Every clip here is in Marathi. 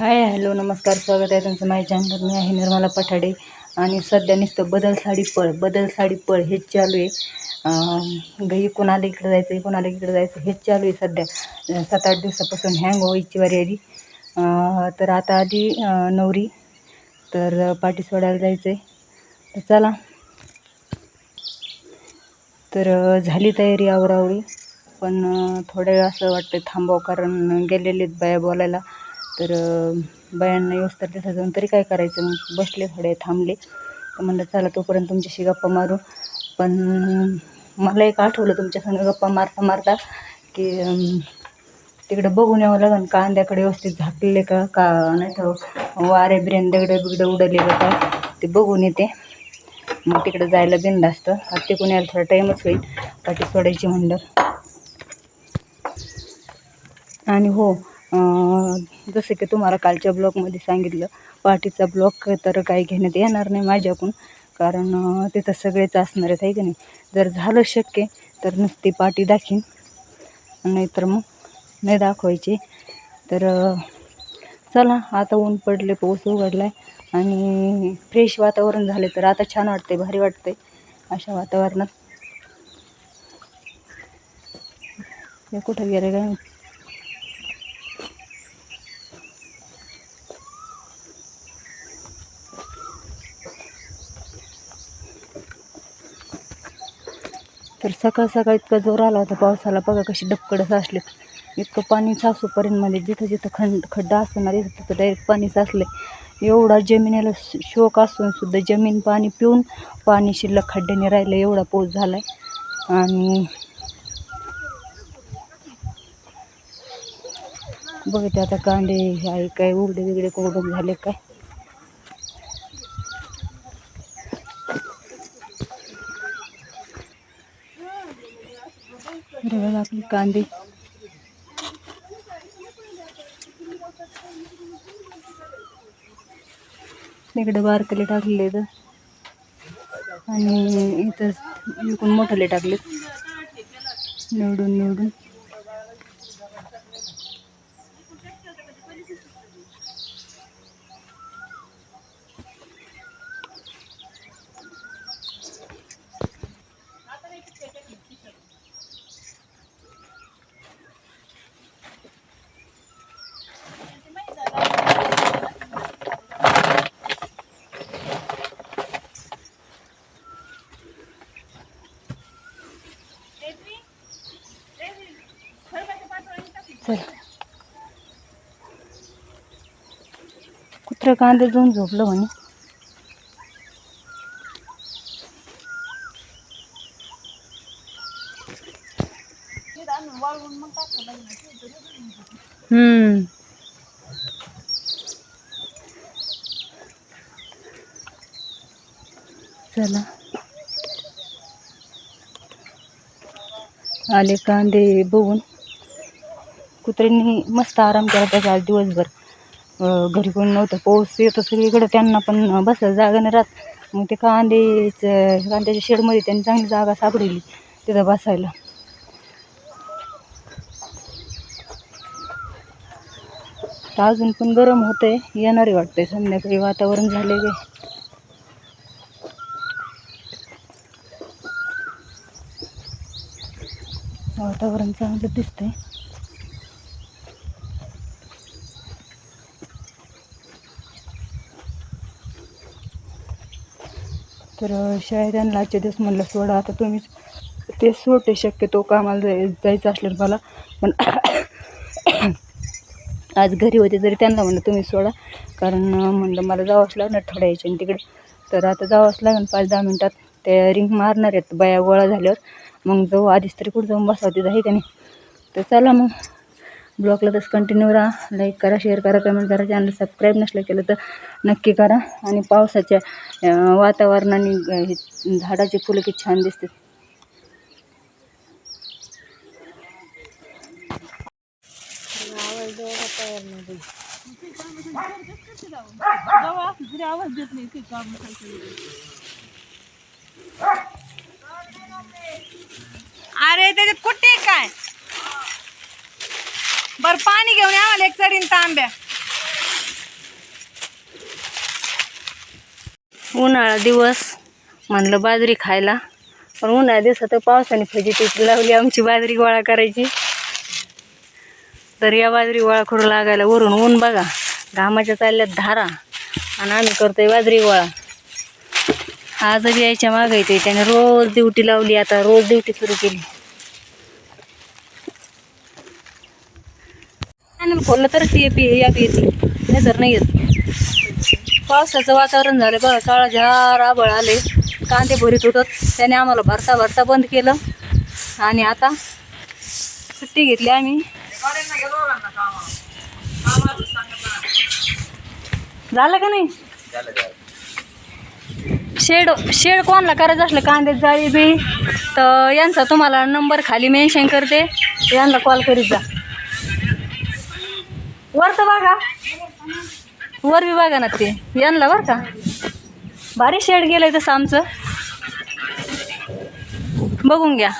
हाय हॅलो नमस्कार स्वागत आहे तुमचं माझ्या चॅनलवर मी आहे निर्मला पठाडे. आणि सध्या नुसतं बदल साडी पळ बदल साडी पळ हेच चालू आहे. अं, गई कोणाला इकडं जायचं आहे कोणाला इकडं जायचं हेच चालू आहे सध्या. सात आठ दिवसापासून हँग हो, व्हायची वारी आली. तर आता आधी नवरी. तर पाठी सोडायला जायचं आहे तर चला. तर झाली तयारी आवरावरी पण थोड्या वेळ असं वाटतं थांबावं कारण गेलेले आहेत बाया बोलायला. तर बायांना व्यवस्था दिसत जाऊन तरी काय करायचं? मग बसले थोडे थांबले. तर म्हणलं चला तोपर्यंत तुमच्याशी गप्पा मारू. पण मला एक आठवलं तुमच्यासंग गप्पा मारता मारता की तिकडं बघून यावं लागेल कांद्याकडे व्यवस्थित झाकलेले का का नाही तर वारे बिऱ्यान दगडं बिगडं उडले का ते बघून येते. मग तिकडं जायला बिंद असतं आता ते कोणी यायला थोडा टाईमच होईल. पाठी सोडायची म्हणलं. आणि हो जसं की तुम्हाला कालच्या ब्लॉगमध्ये सांगितलं पार्टीचा ब्लॉग तर काही घेण्यात येणार नाही माझ्याकडून कारण तिथं सगळेच असणार आहेत आहे की नाही? जर झालं शक्य तर नुसती पाठी दाखीन. नाहीतर मग नाही दाखवायची. तर चला आता ऊन पडले पाऊस उघडला आहे आणि फ्रेश वातावरण झाले तर आता छान वाटते भारी वाटते अशा वातावरणात. हे कुठं गेले काय सकाळ सकाळ इतका जोर आला होता पावसाला. बघा कशी डबकडं साचले. इतकं पाणी सासूपर्यंतमध्ये म्हणजे जिथं जिथं खंड खड्डा असणार तिथं तिथं डायरेक्ट पाणी साचले एवढा जमिनीला श- शोक असून सुद्धा जमीन पाणी पिऊन पाणी शिल्लक खड्ड्याने राहिलं एवढा पाऊस झाला आहे आणि बघते आता कांदे हे आहे काय उघडे बिगडे कोरडून झाले काय? बघा आपले कांदे. इकडे बारकले टाकलेले तर आणि इथं विकून मोठाले टाकलेत. निवडून निवडून. कुत्र कांदे जाऊन झोपलं म्हणे. हम्म. चला. आले कांदे बघून. कुत्र्यांनी मस्त आराम केला त्याचा आज दिवसभर. घरी कोणी नव्हतं पाऊस येतो सगळीकडं त्यांना पण बसायला जागा नाही राहत. मग ते कांद्याचं कांद्याच्या शेडमध्ये त्यांनी चांगली जागा सापडली तिथं बसायला. तर अजून पण गरम होतंय येणारे वाटतंय संध्याकाळी वातावरण झाले गे वातावरण चांगलं दिसतंय. तर शाळेत त्यांना आजच्या दिवस म्हणलं सोडा आता तुम्हीच ते सोडते शक्यतो कामाला जाय जायचं असलं मला. पण आज घरी होते तरी त्यांना म्हणलं तुम्ही सोडा. कारण म्हणलं मला जावंच लागणार थोड्या याच्याने तिकडे. तर आता जावंच लागेल पाच दहा मिनटात. ते रिंग मारणार आहेत बाया गोळा झाल्यावर. मग जाऊ आधीच तरी कुठं जाऊन बसावं तिथं आहे का नाही? तर चला मग. ब्लॉगला तसं कंटिन्यू राहा. लाईक करा शेअर करा कमेंट करा. चॅनल सबस्क्राईब नसलं केलं तर नक्की करा. आणि पावसाच्या वातावरणाने हे झाडाची फुलं किती छान दिसतात. अरे त्याच्यात कुठे काय? बर पाणी घेऊन आम्हाला एक चढीन तांब्या. उन्हाळा दिवस म्हणलं बाजरी खायला. पण उन्हाळ्या दिवसात पावसाने फजिती लावली आमची बाजरी गोळा करायची. तर या बाजरी गोळा करू लागायला वरून ऊन बघा. घामाच्या चालल्यात धारा. आणि आम्ही करतोय बाजरी गोळा. आजही यायच्या मागायचं त्याने रोज ड्युटी लावली आता रोज ड्युटी सुरू केली. चॅनल खोललं तर ती पी या पी येते. नाही तर नाही येत. पावसाचं वातावरण झालं बघा काळा झार आबळ आले कांदे भरीत तुटत त्याने आम्हाला भरता भरता बंद केलं. आणि आता सुट्टी घेतली आम्ही. झालं का नाही? शेड शेड कोणाला करायचं असलं? कांद्यात जाळी बी. तर यांचा तुम्हाला नंबर खाली मेन्शन करते. यांना कॉल करीत जा. वर तर बघा. वर बी बघा ना ते. यांना बरं का? भारी शेड गेलंय तसं आमचं. बघून घ्या.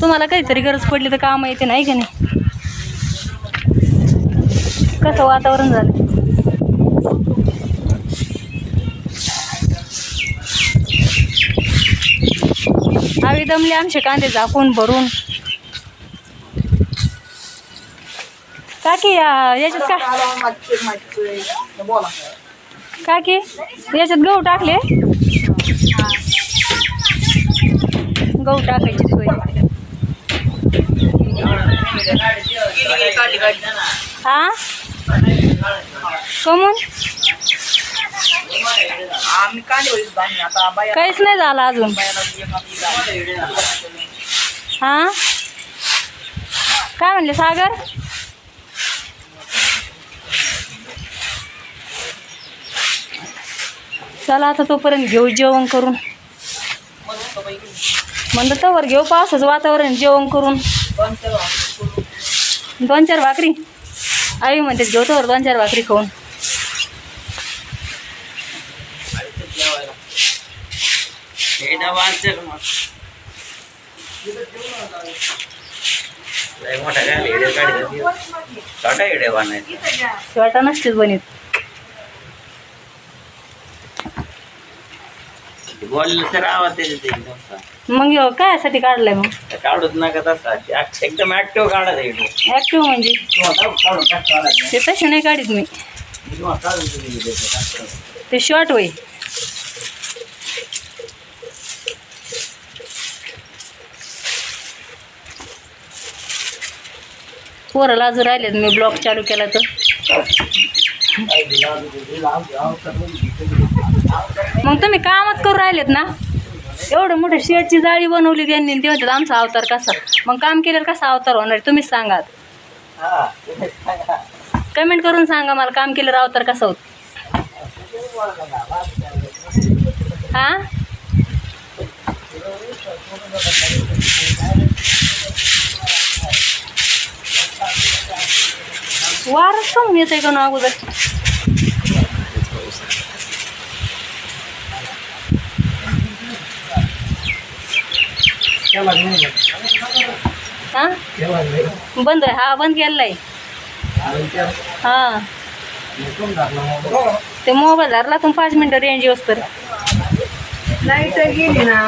तुम्हाला काहीतरी गरज पडली तर काम येते नाही का नाही? कसं वातावरण झालं? आम्ही दमले आमचे कांदे झाकून भरून. काकी या- याच्यात का काकी याच्यात गहू टाकले? गहू टाकायची सोय हा? कमून? आम्ही आता बाया काहीच नाही झालं अजून. हा? काय म्हणले सागर? चला आता तोपर्यंत घेऊ जेवण करून. म्हणलं तवर घेऊ पावसाचं वातावरण जेवण करून. दोन चार भाकरी. आई म्हणते घेऊ तवर दोन चार भाकरी खाऊन. छोटा नसतेच बनीत बोललं तर आवाज येते एकदम मग ह्यो कायसाठी काढलाय मग? काढूच नका तसा एकदम ऍक्टिव्ह काढा व्हिडिओ ऍक्टिव्ह म्हणजे? काढून टाक काढा ते तसे नाही काढीत मी. ते शॉर्ट होई पोरं लाजू राहिलेत मी ब्लॉग चालू केला तर. मग तुम्ही कामच करू राहिलेत ना? एवढं मोठं शेडची जाळी बनवली त्यांनी ते म्हणतात आमचा अवतार कसा? मग काम केल्यावर कसा अवतार होणार तुम्हीच सांगा कमेंट करून सांगा मला काम केल्यावर अवतार कसा होत? हा? वारच काऊन येत आहे का ना अगोदर. हा? बंद आहे. हा बंद केलेला आहे. हा. ते मोबाईल धरला तुम्ही पाच मिनिटं रेंज येऊस तर. लाइट गेली ना.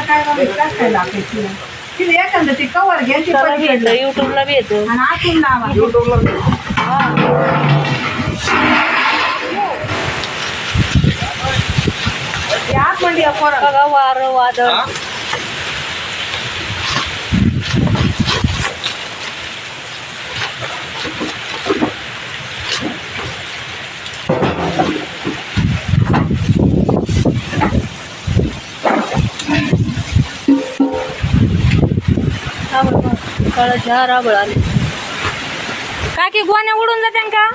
काय तिला एखादं ते कवर घ्यायची त्याला बी येतं युट्यूबला बी येतं आणि आतून लावा. ते आतमध्ये पोरं बघा वारं वादळ. काळ झार आबळ आले काकी गोण्या उडून जाते का?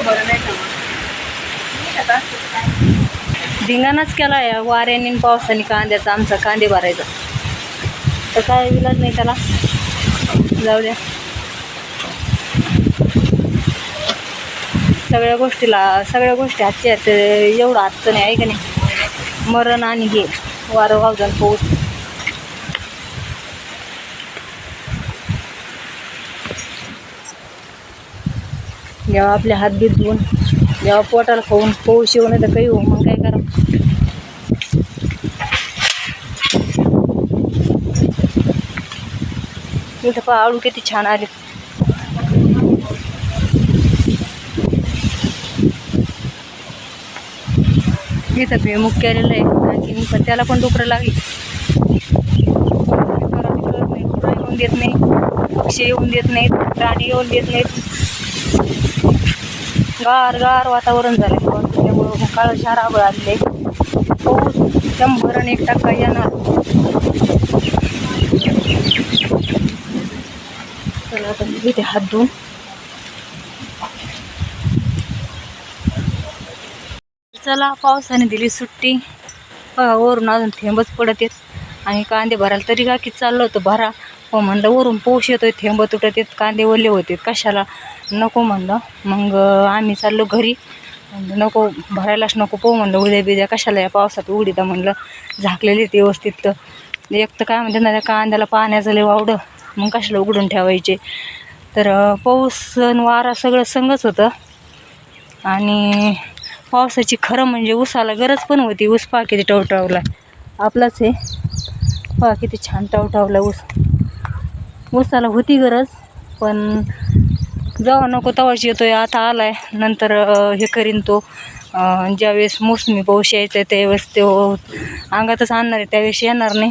बरं नाही का? मग? धिंगाणाच केला या वाऱ्याने आणि पावसाने कांद्याचा आमचा कांदे भरायचा. तर काय विलाज नाही त्याला? जाऊ द्या. सगळ्या गोष्टीला सगळ्या गोष्टी हातच्या आहेत एवढं हातचं नाही आहे का नाही? मरण आणि हे वारं वावजान पाऊस. जेव्हा आपले हात बीत धुवून जेव्हा पोटाला खाऊन पोहू शिवून नाही तर काही हो मग काय करा? इथं पहा आळू किती छान आले. इथं बेमुख केलेलं आहे आणखी पण त्याला पण डुकरं लागली. येऊन देत नाही पक्षी येऊन देत नाहीत प्राणी येऊन देत नाहीत गार गार वातावरण झालं पण त्यामुळं काळ शार आले पाऊस शंभर आणि एक टक्का येणार. चला आता इथे हात धुवून. चला पावसाने दिली सुट्टी. वरून अजून थेंबच पडत येत आणि कांदे भरायला तरी का की चाललं होतं भरा. हो म्हणलं वरून पाऊस येतोय थेंब तुटत येत कांदे ओले होते कशाला? नको म्हणलं. मग आम्ही चाललो घरी. नको भरायलाच नको पो म्हणलं उद्या बिद्या कशाला या पावसात उडीदा म्हणलं झाकलेली ते व्यवस्थित. तर एक तर काय म्हणते ना त्या कांद्याला पाण्याचं लय वावडं. मग कशाला उघडून ठेवायचे? तर पाऊस आणि वारा सगळं संगच होतं. आणि पावसाची खरं म्हणजे ऊसाला गरज पण होती ऊस पहा किती टवटावला आपलाच आहे. पहा किती छान टवटावला ऊस. ऊसाला होती गरज पण जेव्हा नको तव्हाशी येतो आहे आता आला आहे नंतर हे करीन तो. ज्यावेळेस मोसमी पाऊस यायचा आहे त्यावेळेस तो अंगातच आणणार आहे त्यावेळेस येणार नाही.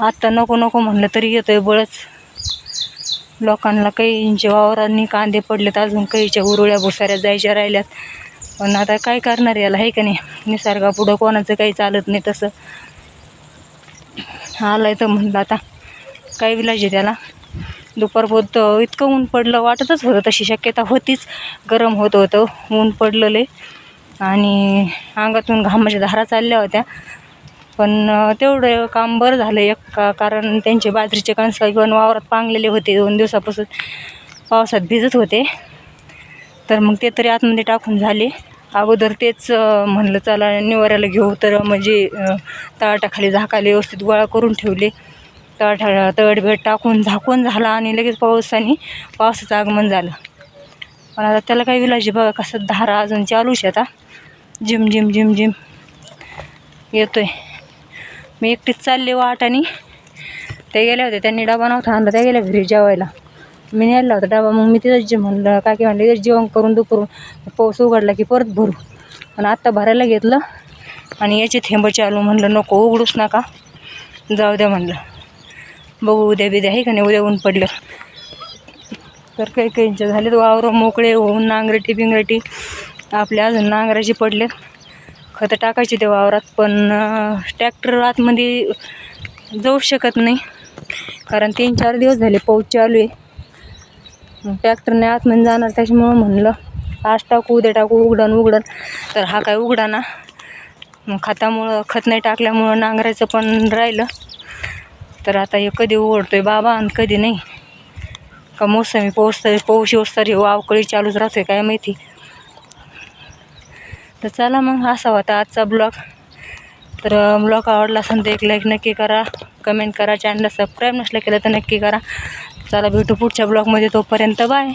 आत्ता नको नको म्हणलं तरी येतो आहे बळच. लोकांना काहींच्या वावरांनी कांदे पडलेत अजून काहीच्या उरुळ्या भुसाऱ्या जायच्या राहिल्यात. पण आता काय करणार याला आहे का नाही? निसर्गापुढं कोणाचं काही चालत नाही तसं. आलं आहे तर म्हणलं आता. काय विलाज आहे त्याला? दुपारपोत इतकं ऊन पडलं वाटतच होतं तशी शक्यता होतीच. गरम होत होतं ऊन पडलेले. आणि अंगातून घामाच्या धारा चालल्या होत्या. पण तेवढं काम बरं झालं एक का कारण त्यांचे बाजरीचे कणसं पण वावरात पांगलेले होते दोन दिवसापासून. पावसात भिजत होते. तर मग ते तरी आतमध्ये टाकून झाले. अगोदर तेच म्हणलं चला निवाऱ्याला घेऊ. तर म्हणजे अं, तळाटाखाली झाकाले व्यवस्थित गोळा करून ठेवले. तळाठा तळबेट टाकून झाकून झाला आणि लगेच पावसाने पावसाचं आगमन झालं. पण आता त्याला काही विलाजी बघा कसं धारा अजून चालूच आता. Gym gym gym gym. येतोय. मी एकटीच चालले वाटाने ते गेले होते. त्यांनी डबा नव्हता आणला त्या गेल्या घरी जेवायला. मी नेला होता डबा मग मी तिथंच जे म्हणलं काकी म्हणलं तिथंच जेवण करून दुपारून पाऊस उघडला की परत भरू. पण आत्ता भरायला घेतलं आणि याचे थेंब चालू म्हणलं नको उघडूच नका. जाऊ द्या म्हणलं. बघू उद्या बिद्या आहे का नाही उद्या ऊन पडलं. तर काही काहींचे झालेत वावरं मोकळे होऊन नांगरटी बिंगरटी. आपल्या अजून नांगराचे पडलेत. खतं टाकायचे ते वावरात पण ट्रॅक्टर आतमध्ये जाऊ शकत नाही. कारण तीन चार दिवस झाले पाऊस चालू आहे. ट्रॅक्टरने आतमध्ये जाणार त्याच्यामुळं म्हणलं आज टाकू उद्या टाकू उघडण उघडण तर हा काय उघडा ना मग खतामुळं खत नाही टाकल्यामुळं नांगरायचं पण राहिलं. तर आता हे कधी उघडतोय बाबा आणि कधी नाही. का मोसमी पाऊस तरी पाऊस येऊस तरी वावकळी चालूच राहतोय काय माहिती. तर चला मग असा होता आजचा ब्लॉग. तर ब्लॉग आवडला असेल तर एक लाईक नक्की करा कमेंट करा चॅनलला सबस्क्राईब नसलं केलं तर नक्की करा. चला भेटू पुढच्या ब्लॉगमध्ये तोपर्यंत बाय